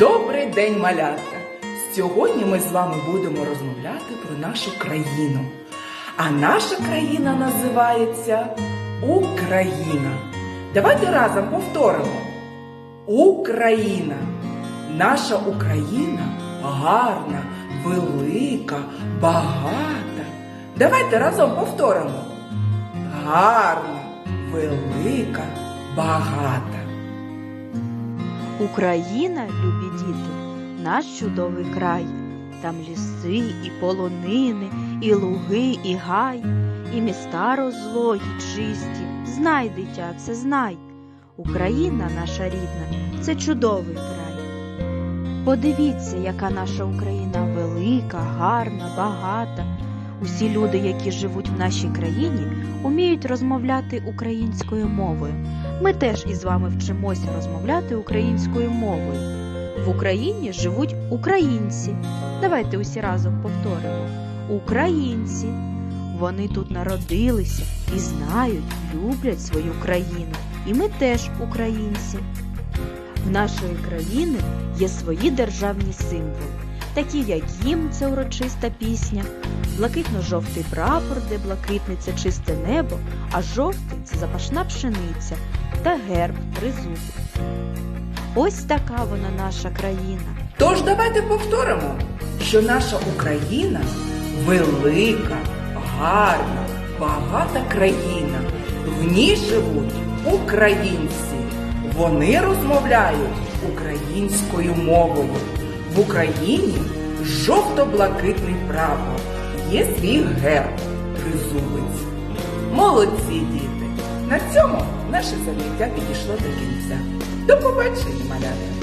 Добрий день, малята! Сьогодні ми з вами будемо розмовляти про нашу країну. А наша країна називається Україна. Давайте разом повторимо. Україна. Наша Україна гарна, велика, багата. Давайте разом повторимо. Гарна, велика, багата. Україна, любі діти, наш чудовий край. Там ліси і полонини, і луги, і гай, і міста розлогі, чисті. Знай, дитя, це знай. Україна наша рідна, це чудовий край. Подивіться, яка наша Україна велика, гарна, багата. Усі люди, які живуть в нашій країні, уміють розмовляти українською мовою. Ми теж із вами вчимося розмовляти українською мовою. В Україні живуть українці. Давайте усі разом повторимо: Українці. Вони тут народилися і знають, люблять свою країну. І ми теж українці. В нашої країни є свої державні символи, такі як гімн це урочиста пісня, блакитно-жовтий прапор, де блакитне це чисте небо, а жовтий це запашна пшениця та герб тризуб. Ось така вона наша країна. Тож давайте повторимо, що наша Україна велика, гарна, багата країна. В ній живуть українці. Вони розмовляють українською мовою. В Україні жовто-блакитний прапор. Є свій герб тризубець. Молодці діти! На цьому наше заняття підійшло до кінця. До побачення, малята!